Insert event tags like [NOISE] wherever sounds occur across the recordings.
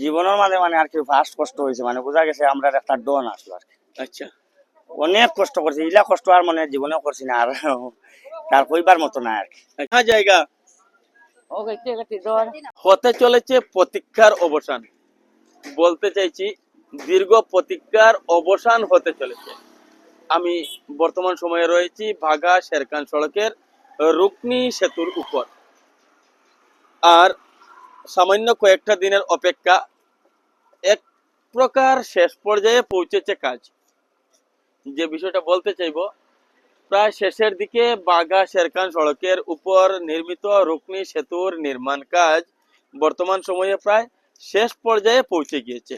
জীবনের মাঝে মানে আর কি ফার্স্ট কষ্ট হয়েছে মানে বোঝা গেছে আমরা একটা ডন আসলো আর কি। আচ্ছা। অনেক কষ্ট করছি ইলা কষ্ট আর মানে জীবনেও করছি না আর তার কইবার মতো না আর কি। হ্যাঁ জায়গা। হতে চলেছে প্রতীক্ষার অবসান। বলতে চাইছি দীর্ঘ প্রতীক্ষার অবসান হতে চলেছে। আমি বর্তমান সময়ে রয়েছি ভাগা শেরকান সড়কের রুকনি সেতুর উপর। আর সামান্য কয়েকটা দিনের অপেক্ষা। এক প্রকার শেষ পর্যায়ে পৌঁছেছে কাজ। যে বিষয়টা বলতে চাইব, প্রায় শেষের দিকে বাঘা শেরখান সড়কের উপর নির্মিত রুকনি সেতুর নির্মাণ কাজ বর্তমান সময়ে প্রায় শেষ পর্যায়ে পৌঁছে গিয়েছে।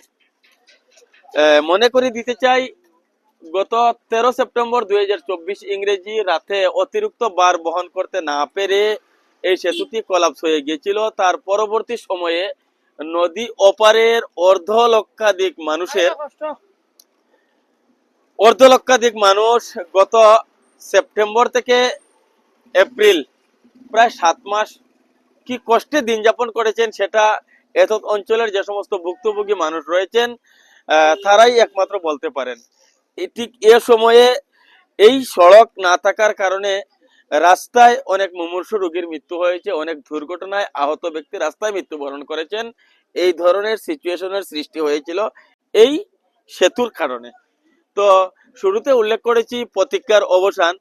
মনে করি দিতে চাই, গত তেরো সেপ্টেম্বর দুই হাজার চব্বিশ ইংরেজি রাতে অতিরিক্ত বার বহন করতে না পেরে এই সেতুটি কলাপস হয়ে গিয়েছিল। তার পরবর্তী সময়ে নদী ওপারের অর্ধ লক্ষাধিক মানুষের অর্ধ লক্ষাধিক মানুষ গত সেপ্টেম্বর থেকে এপ্রিল, প্রায় সাত মাস কি কষ্টে দিন যাপন করেছেন সেটা এত অঞ্চলের যে সমস্ত ভুক্তভোগী মানুষ রয়েছেন তারাই একমাত্র বলতে পারেন। ঠিক এ সময়ে এই সড়ক না থাকার কারণে রাস্তায় অনেক মুমূর্ষু রোগীর মৃত্যু হয়েছে অনেক দুর্ঘটনায় আহত ব্যক্তি রাস্তায় মৃত্যুবরণ করেছেন। এই ধরনের সিচুয়েশনের সৃষ্টি হয়েছিল এই সেতুর কারণে। তো শুরুতে উল্লেখ করেছি প্রতীক্ষার অবসান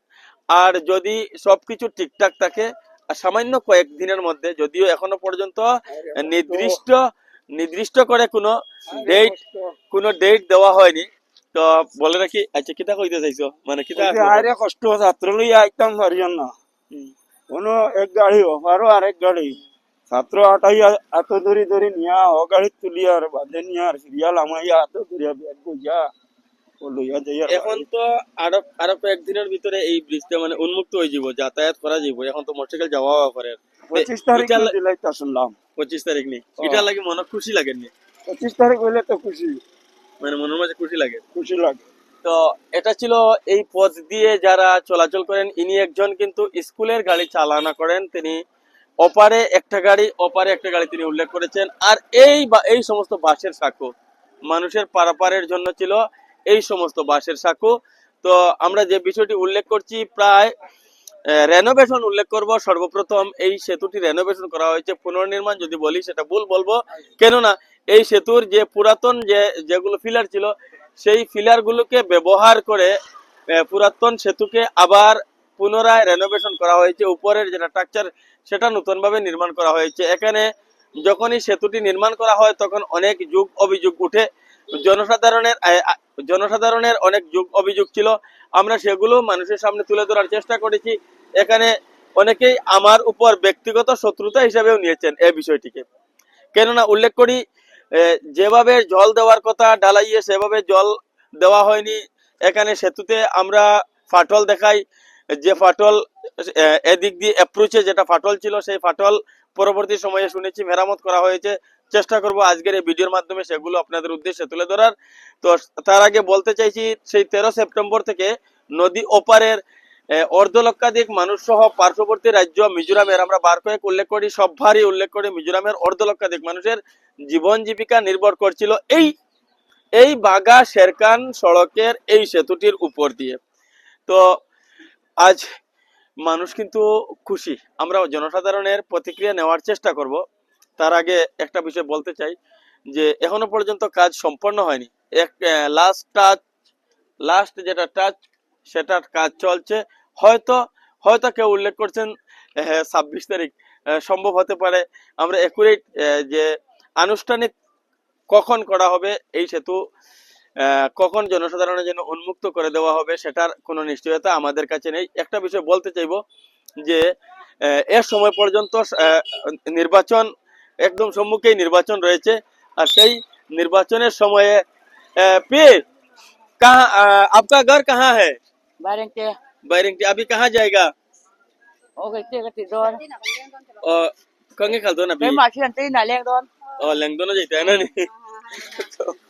আর যদি সবকিছু ঠিকঠাক থাকে আর সামান্য কয়েকদিনের মধ্যে যদিও এখনও পর্যন্ত নির্দিষ্ট নির্দিষ্ট করে কোনো ডেট কোনো ডেট দেওয়া হয়নি। তো বলে রাখি আচ্ছা কিতা কইতে চাইছো? মানে কিতা আরে কষ্ট ছাত্র লই আইতাম পারিও না। কোনো এক গাড়ি গাড়ি। ছাত্র এত দূরি দূরি নিয়া ও গাড়ি তুলি আর বাদে নিয়া আর সিরিয়াল আমাইয়া এত দূরিয়া ব্যাগ লইয়া এখন তো আরও আরও কয়েকদিনের ভিতরে এই ব্রিজটা মানে উন্মুক্ত হয়ে যাব যাতায়াত করা যাব এখন তো মোটরসাইকেল যাওয়া করে। পঁচিশ তারিখ শুনলাম। পঁচিশ তারিখ নেই এটা লাগে মনে খুশি লাগেনি পঁচিশ তারিখ হইলে তো খুশি। মানে মনের মাঝে খুশি লাগে। খুশি লাগে। তো এটা ছিল এই পথ দিয়ে যারা চলাচল করেন ইনি একজন কিন্তু স্কুলের গাড়ি চালনা করেন। তিনি অপারে একটা গাড়ি অপারে একটা গাড়ি তিনি উল্লেখ করেছেন। আর এই বা এই সমস্ত বাসের সাঁকো মানুষের পারাপারের জন্য ছিল এই সমস্ত বাসের সাঁকো। তো আমরা যে বিষয়টি উল্লেখ করছি প্রায় রেনোভেশন উল্লেখ করব। সর্বপ্রথম এই সেতুটি রেনোভেশন করা হয়েছে। পুনর্নির্মাণ যদি বলি সেটা ভুল বলব। কেননা এই সেতুর যে পুরাতন যে, যেগুলো ফিলার ছিল, সেই ফিলার গুলোকে ব্যবহার করে পুরাতন সেতুকে আবার পুনরায় রেনোভেশন করা হয়েছে। উপরের যেটা স্ট্রাকচার সেটা নতুনভাবে নির্মাণ করা হয়েছে। এখানে যখনই সেতুটি নির্মাণ করা হয়, তখন অনেক যুগ অভিযোগ উঠে। জনসাধারণের জনসাধারণের অনেক যুগ অভিযোগ ছিল। আমরা সেগুলো মানুষের সামনে তুলে ধরার চেষ্টা করেছি। এখানে অনেকেই আমার উপর ব্যক্তিগত শত্রুতা হিসাবেও নিয়েছেন এই বিষয়টিকে। কেননা উল্লেখ করি যেভাবে জল দেওয়ার কথা ঢালাইয়ে সেভাবে জল দেওয়া হয়নি। এখানে সেতুতে আমরা ফাটল দেখাই। যে ফাটল এদিক দিয়ে অ্যাপ্রোচে যেটা ফাটল ছিল সেই ফাটল পরবর্তী সময়ে শুনেছি মেরামত করা হয়েছে। চেষ্টা করব আজকের এই ভিডিওর মাধ্যমে সেগুলো আপনাদের উদ্দেশ্যে তুলে ধরার। তো তার আগে বলতে চাইছি, সেই তেরো সেপ্টেম্বর থেকে নদী ওপারের আহ, অর্ধ লক্ষাধিক মানুষ সহ পার্শ্ববর্তী রাজ্য মিজোরামের আমরা বার কয়েক উল্লেখ করি সব ভারই উল্লেখ করি মিজোরামের অর্ধ লক্ষাধিক মানুষের জীবন জীবিকা নির্ভর করছিল এই এই বাগা শেরকান সড়কের এই সেতুটির উপর দিয়ে। তো আজ মানুষ কিন্তু খুশি। আমরা জনসাধারণের প্রতিক্রিয়া নেওয়ার চেষ্টা করব। তার আগে একটা বিষয় বলতে চাই যে এখনও পর্যন্ত কাজ সম্পন্ন হয়নি। এক লাস্ট টাচ লাস্ট যেটা টাচ সেটার কাজ চলছে। হয়তো হয়তো কেউ উল্লেখ করছেন ছাব্বিশ তারিখ সম্ভব হতে পারে। আমরা একুরেট যে আনুষ্ঠানিক কখন করা হবে এই সেতু কখন জনসাধারণের জন্য উন্মুক্ত করে দেওয়া হবে সেটার কোনো নিশ্চয়তা আমাদের কাছে নেই। একটা বিষয় বলতে চাইব যে, এ সময় পর্যন্ত নির্বাচন, একদম সম্মুখেই নির্বাচন রয়েছে। আর সেই নির্বাচনের সময়ে পে কাহা আপকা ঘর কাহা হ্যাঁ कहाँ है Barengke, बैरिंग अभी कहाँ जाएगा okay, tiga tidur. और कंगे खल दो ना Kay अभी masih nanti naleng doon. और लेंग दोनों जाते हैं ना नहीं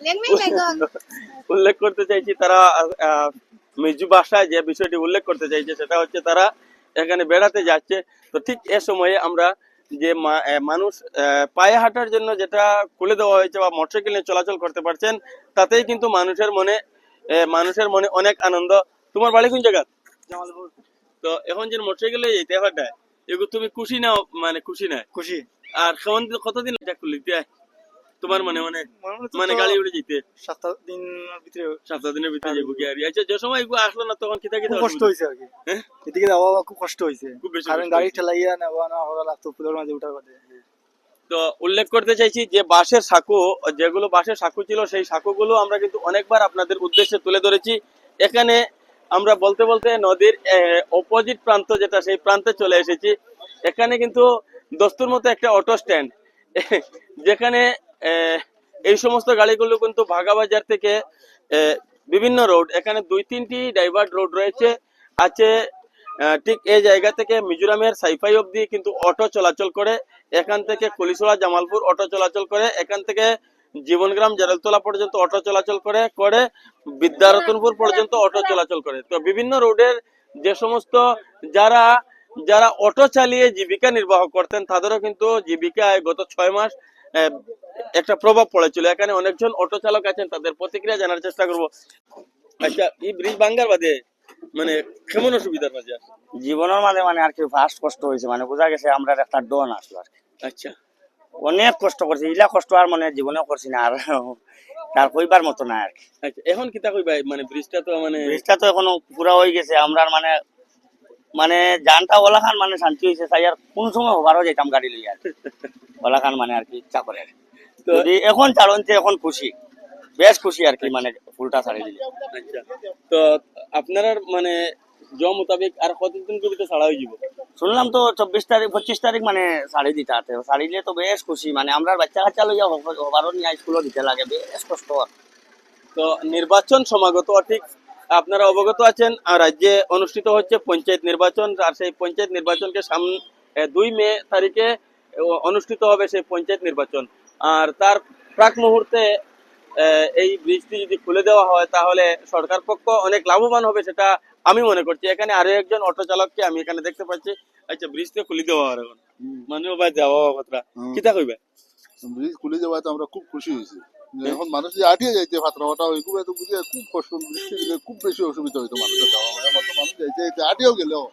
লেংমেং বেগম উল্লেখ করতে চাইছি তারা আহ, মিজু ভাষায় যে বিষয়টি উল্লেখ করতে চাইছে সেটা হচ্ছে তারা এখানে বেড়াতে যাচ্ছে তো ঠিক এ সময়ে আমরা যে মা- আহ, মানুষ আহ, পায়ে হাঁটার জন্য যেটা খুলে দেওয়া হয়েছে বা মোটরসাইকেল নিয়ে চলাচল করতে পারছেন তাতেই কিন্তু মানুষের মনে আহ, মানুষের মনে অনেক আনন্দ তোমার বাড়ি কোন জায়গা? তো এখন যে মোটরসাইকেলে যেতে হাঁটা এগুলো তুমি খুশি নাও মানে খুশি না? খুশি। আর কেমন কতদিন এটা খুলে দিয়ে তোমার মনে মনে মানে গাড়ি উড়ে যেতে। সাতটা দিন ভিতরে সপ্তাহ দিনের ভিতরে যাব কি আর? আচ্ছা যে সময় এগুলো আসলো না তখন কিতা কিতা কষ্ট হয়েছে আর কি। হ্যাঁ? এদিকে যাওয়া খুব কষ্ট হয়েছে। খুব বেশি কারণ গাড়ি। ঠেলাইয়া নেওয়া না হওয়া লাগতো পুলের মাঝে উঠার কথা তো উল্লেখ করতে চাইছি যে বাঁশের সাঁকো যেগুলো বাঁশের সাঁকো ছিল সেই সাঁকোগুলো আমরা কিন্তু অনেকবার আপনাদের উদ্দেশ্যে তুলে ধরেছি। এখানে আমরা বলতে বলতে নদীর অপোজিট প্রান্ত যেটা, সেই প্রান্তে চলে এসেছি। এখানে কিন্তু দস্তুর মতো একটা অটো স্ট্যান্ড [LAUGHS] যেখানে এই সমস্ত গাড়িগুলো কিন্তু ভাগাবাজার থেকে বিভিন্ন রোড এখানে দুই তিনটি ডাইভার্ট রোড রয়েছে। আছে ঠিক এই জায়গা থেকে মিজোরামের সাইফাই অবধি কিন্তু অটো চলাচল করে। এখান থেকে কলিসোড়া, জামালপুর অটো চলাচল করে। এখান থেকে জীবনগ্রাম জেরেলতলা পর্যন্ত অটো চলাচল করে করে বিদ্যারতনপুর পর্যন্ত অটো চলাচল করে। তো বিভিন্ন রোডের যে সমস্ত যারা যারা অটো চালিয়ে জীবিকা নির্বাহ করতেন তাদেরও কিন্তু জীবিকায় গত ছয় মাস একটা প্রভাব পড়েছিল। এখানে অনেকজন অটো চালক আছেন তাদের প্রতিক্রিয়া জানার চেষ্টা করব। আচ্ছা এই ব্রিজ ভাঙ্গার বাদে মানে কেমন অসুবিধার মাঝে? জীবনের মাঝে মানে আর কি ফার্স্ট কষ্ট হয়েছে মানে বোঝা গেছে আমরা একটা ডন আসলো আর কি। আচ্ছা। অনেক কষ্ট করছি ইলা কষ্ট আর মানে জীবনেও করছি না আর তার কইবার মতো না আর এখন কিতা কইবা মানে ব্রিজটা তো মানে ব্রিজটা তো এখনও পুরা হয়ে গেছে আমরা মানে মানে জানটা ওলাখান মানে শান্তি হয়েছে তাই আর কোন সময় হবারও যেতাম গাড়ি লইয়া আর কি। ওলাখান মানে আর কি ইচ্ছা করে তো যদি এখন চালনছে এখন খুশি বেশ খুশি আর কি মানে ফুলটা ছাড়ি দিলে। আচ্ছা। তো আপনারা মানে জ মোতাবেক আর ছাড়া হয়ে যাব? শুনলাম তো চব্বিশ তারিখ পঁচিশ তারিখ মানে শাড়ি দিতে আছে শাড়ি দিলে তো বেশ খুশি মানে আমরা বাচ্চা কাচ্চা লইয়া হবারও নিয়ে স্কুলও দিতে লাগে বেশ কষ্ট। তো নির্বাচন সমাগত ঠিক আপনারা অবগত আছেন রাজ্যে অনুষ্ঠিত হচ্ছে পঞ্চায়েত নির্বাচন আর সেই পঞ্চায়েত নির্বাচনকে সামনে দুই মে তারিখে অনুষ্ঠিত হবে সেই পঞ্চায়েত নির্বাচন। আর তার প্রাক মুহূর্তে এই ব্রিজটি যদি খুলে দেওয়া হয় তাহলে সরকার পক্ষ অনেক লাভবান হবে সেটা আমি মনে করছি এখানে আরও একজন অটো চালককে আমি এখানে দেখতে পাচ্ছি। আচ্ছা ব্রিজটা খুলে দেওয়া হয় এখন। মানে বা যাওয়া কথা। কিতা কইবে? ব্রিজ খুলে যাওয়াতে আমরা খুব খুশি হয়েছি। এখন মানুষ যে আটিয়ে যাইতে ভাতরা ওটা ওইগুলো তো বুঝে খুব কষ্ট বৃষ্টি দিলে খুব বেশি অসুবিধা হইতো মানুষের যাওয়া এখন তো মানুষ যাইতে যাইতে আটিয়েও গেলেও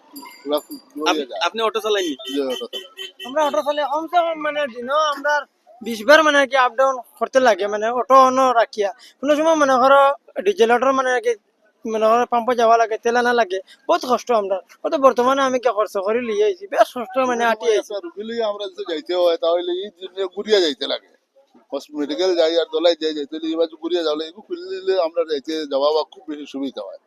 আপনি অটো চালাইনি? তো। আমরা অটো চালে কমসে কম মানে দিনও আমরা বিশ বার মানে কি আপ ডাউন করতে লাগে মানে অটো অন রাখিয়া। কোনো সময় মনে করো ডিজেল অটোর মানে কি মনে পাম্পে যাওয়া লাগে তেল আনা লাগে বহুত কষ্ট আমরা অত বর্তমানে আমি কি খরচ করে লিয়ে আইছি বেশ কষ্ট মানে আটি আইছি রুগী আমরা যদি যাইতে হয় তাহলে এই ঘুরিয়া যাইতে লাগে। মেডিকেল যাই আর দলাই যাই যাইতে হলে এবার ঘুরিয়া যাওয়া এগুলো খুলে দিলে আমরা যাইতে যাওয়া বা খুব বেশি সুবিধা হয়।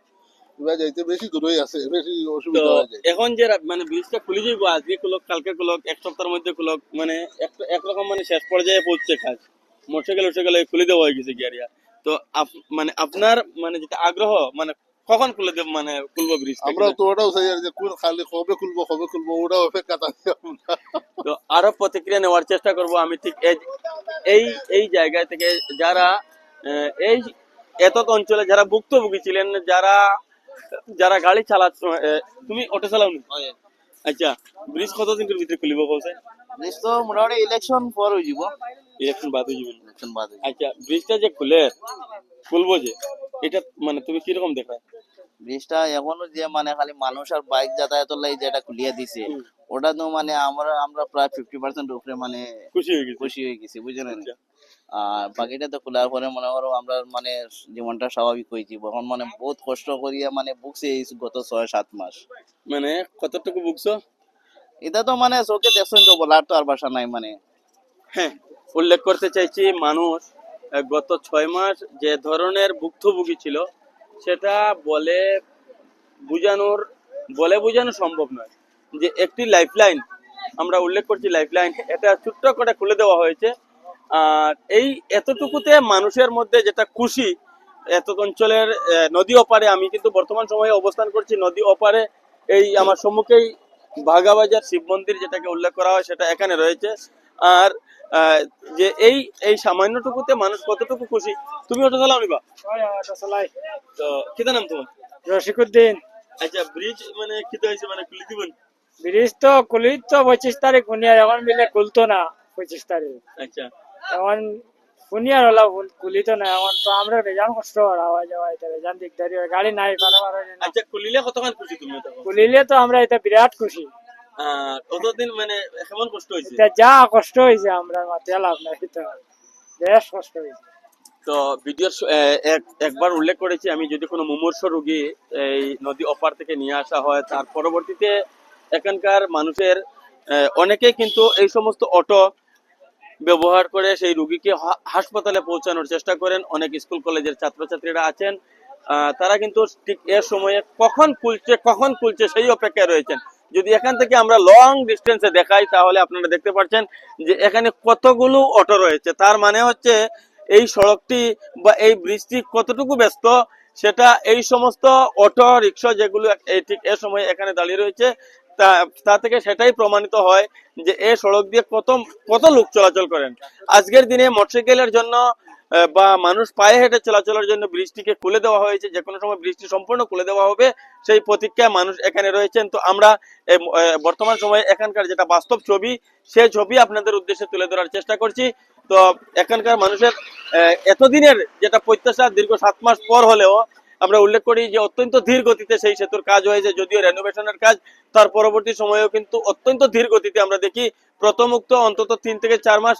যাইতে বেশি দূরই আছে বেশি অসুবিধা হয়ে যায় এখন যে মানে ব্রিজটা খুলে যাইব আজকে খুলক কালকে খুলক এক সপ্তাহের মধ্যে খুলক মানে এক- একরকম মানে শেষ পর্যায়ে পৌঁছছে কাজ মোটরসাইকেল মোটরসাইকেল খুলে দেওয়া হয়ে গেছে গিয়ারিয়া তো মানে আপনার মানে যেটা আগ্রহ মানে কখন খুলে দেব মানে খুলবো ব্রিজ আমরা তো ওটাও চাই যে কোন খালি কবে খুলবো কবে খুলবো ওটাও অপেক্ষা থাকি তো আরও প্রতিক্রিয়া নেওয়ার চেষ্টা করব আমি ঠিক এই- এই জায়গা থেকে যারা এই এত অঞ্চলে যারা ভুক্তভোগী ছিলেন যারা যারা গাড়ি চালাচ্ছ তুমি অটো চালাওনি আচ্ছা ব্রিজ কতদিনের ভিতরে খুলিব বলছে? ব্রিজ তো মোটামুটি ইলেকশন পর হয়ে যাব। ইলেকশন বাদ হয়ে যাবেন ইলেকশন বাদ হয়ে আচ্ছা ব্রিজটা যে খুলে খুলবো যে এটা মানে তুমি কীরকম দেখা? ব্রিজটা এখনও যে মানে খালি মানুষ আর বাইক যাতায়াতের লাগে যেটা খুলিয়ে দিছে ওটা তো মানে আমরা আমরা প্রায় ফিফটি পার্সেন্ট উপরে মানে খুশি হয়ে গেছি। খুশি হয়ে গেছি বুঝলেন আচ্ছা। আর বাকিটা তো খোলার পরে মনে করো আমরা মানে জীবনটা স্বাভাবিক হয়েছি। এখন মানে বহুত কষ্ট করিয়া মানে বুকছে এই গত ছয় সাত মাস। মানে কতটুকু বুকছো এটা তো মানে চোখে দেখছেন তো বলার তো আর বাসা নাই মানে। হ্যাঁ। উল্লেখ করতে চাইছি, মানুষ গত ছয় মাস যে ধরনের ভুক্তভোগী ছিল, সেটা বলে বুঝানোর, বলে বোঝানো সম্ভব নয়। যে একটি লাইফলাইন আমরা উল্লেখ করছি লাইফলাইন এটা ছোট্ট করে খুলে দেওয়া হয়েছে। আর এই এতটুকুতে মানুষের মধ্যে যেটা খুশি, এত অঞ্চলের নদী ওপারে, আমি কিন্তু বর্তমান সময়ে অবস্থান করছি নদী ওপারে, এই আমার সম্মুখেই ভাগাবাজার শিব মন্দির যেটাকে উল্লেখ করা হয়, সেটা এখানে রয়েছে। আর যে এই এই সামান্যটুকুতে মানুষ কতটুকু খুশি? তুমি ওটা চালাও নিবা। চালাই। তো কিতা নাম তোমার? রসিকুদ্দিন আচ্ছা ব্রিজ মানে কিতা হয়েছে মানে খুলে দিবেন? ব্রিজ তো খুলি তো পঁচিশ তারিখ কুনিয়ার এখন মিলে খুলতো না পঁচিশ তারিখ। আচ্ছা। এখন কুনিয়ার হলো খুলিতো না এখন তো আমরা কষ্ট হয় আওয়া যাওয়া এটা দিকদারি হয় গাড়ি নাই হয় না আচ্ছা খুলিলে কতক্ষণ খুশি তুমি খুলিলে তো আমরা এটা বিরাট খুশি। কতদিন মানে কেমন কষ্ট হয়েছে? যা কষ্ট হয়েছে আমরা মাতিয়া লাভ নাই বেশ কষ্ট হয়েছে। তো ভিডিওর এক- একবার উল্লেখ করেছি আমি যদি কোনো মুমূর্ষ রোগী এই নদী অপার থেকে নিয়ে আসা হয় তার পরবর্তীতে এখানকার মানুষের এ, অনেকেই কিন্তু এই সমস্ত অটো ব্যবহার করে সেই রুগীকে হাসপাতালে পৌঁছানোর চেষ্টা করেন। অনেক স্কুল কলেজের ছাত্রছাত্রীরা আছেন। আহ, তারা কিন্তু ঠিক এর সময়ে কখন খুলছে কখন খুলছে সেই অপেক্ষায় রয়েছেন। যদি এখান থেকে আমরা লং ডিস্টেন্সে দেখাই, তাহলে আপনারা দেখতে পাচ্ছেন যে এখানে কতগুলো অটো রয়েছে। তার মানে হচ্ছে এই সড়কটি বা এই ব্রিজটি কতটুকু ব্যস্ত, সেটা এই সমস্ত অটো রিক্সা যেগুলো, এই ঠিক এ সময় এখানে দাঁড়িয়ে রয়েছে তা থেকে সেটাই প্রমাণিত হয় যে এই সড়ক দিয়ে কত কত লোক চলাচল করেন। আজকের দিনে মোটরসাইকেলের জন্য বা মানুষ পায়ে হেঁটে চলাচলের জন্য ব্রিজটিকে খুলে দেওয়া হয়েছে, যে কোনো সময় ব্রিজটি সম্পূর্ণ খুলে দেওয়া হবে, সেই প্রতীক্ষায় মানুষ এখানে রয়েছেন। তো আমরা বর্তমান সময়ে এখানকার যেটা বাস্তব ছবি, সেই ছবি আপনাদের উদ্দেশ্যে তুলে ধরার চেষ্টা করছি। তো এখানকার মানুষের এতদিনের যেটা প্রত্যাশা, দীর্ঘ সাত মাস পর হলেও আমরা উল্লেখ করি যে অত্যন্ত ধীর গতিতে সেই সেতুর কাজ হয়েছে, যদিও রেনোভেশনের কাজ, তার পরবর্তী সময়েও কিন্তু অত্যন্ত ধীর গতিতে আমরা দেখি প্রথমুক্ত অন্তত তিন থেকে চার মাস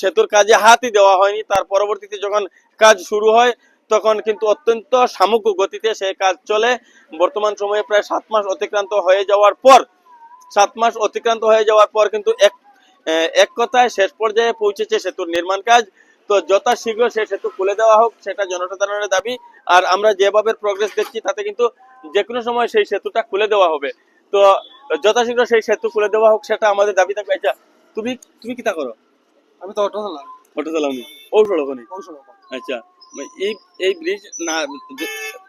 সেতুর কাজে হাতই দেওয়া হয়নি। তার পরবর্তীতে যখন কাজ শুরু হয়, তখন কিন্তু অত্যন্ত সামগ্রিক গতিতে সেই কাজ চলে। বর্তমান সময়ে প্রায় সাত মাস অতিক্রান্ত হয়ে যাওয়ার পর, সাত মাস অতিক্রান্ত হয়ে যাওয়ার পর কিন্তু এক এক কথায় শেষ পর্যায়ে পৌঁছেছে সেতুর নির্মাণ কাজ। তো যথাশীঘ্র সেই সেতু খুলে দেওয়া হোক সেটা জনসাধারণের দাবি। আর আমরা যেভাবে প্রগ্রেস দেখছি তাতে কিন্তু যে কোনো সময় সেই সেতুটা খুলে দেওয়া হবে। তো যথাশীঘ্র সেই সেতু খুলে দেওয়া হোক সেটা আমাদের দাবি থাকবে। আচ্ছা তুমি তুমি কিতা করো? আমি তো অটো চালাই অটো চালাওনি ও সড়ক আচ্ছা এই এই ব্রিজ না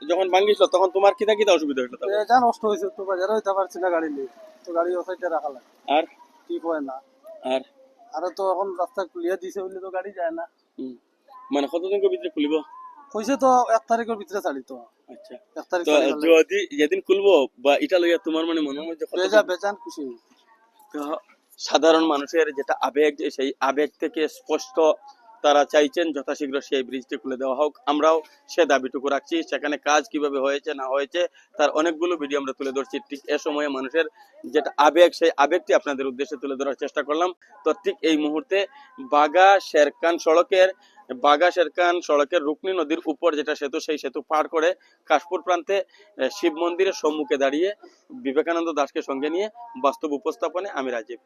যখন ভাঙ্গিছিল তখন তোমার কিতা কিতা অসুবিধা হইল? যা নষ্ট হয়েছে তো বাজারে হইতে পারছি না গাড়ি নিয়ে। তো গাড়ি ও সাইডে রাখা লাগে। আর? ঠিক হয় না। আর? আরও তো এখন রাস্তা ক্লিয়ার দিছে বলে তো গাড়ি যায় না। মানে কতদিনের ভিতরে খুলিব? কইছে তো এক তারিখের ভিতরে চালি তো। আচ্ছা। এক তারিখ তো যদি যেদিন খুলবো বা এটা লইয়া তোমার মানে মনে হয় যে কতদিন- বেজা বেজান খুশি। তো সাধারণ মানুষের যেটা আবেগ সেই আবেগ থেকে স্পষ্ট তারা চাইছেন যথাশীঘ্র সেই ব্রিজটি খুলে দেওয়া হোক। আমরাও সে দাবিটুকু রাখছি। সেখানে কাজ কীভাবে হয়েছে, না হয়েছে, তার অনেকগুলো ভিডিও আমরা তুলে ধরছি। ঠিক এ সময়ে মানুষের যেটা আবেগ, সেই আবেগটি আপনাদের উদ্দেশ্যে তুলে ধরার চেষ্টা করলাম। তো ঠিক এই মুহূর্তে বাগা শেরকান সড়কের, বাগা শেরকান সড়কের রুকনি নদীর উপর যেটা সেতু, সেই সেতু পার করে কাশপুর প্রান্তে শিব মন্দিরের সম্মুখে দাঁড়িয়ে বিবেকানন্দ দাসকে সঙ্গে নিয়ে বাস্তব উপস্থাপনে আমি রাজীব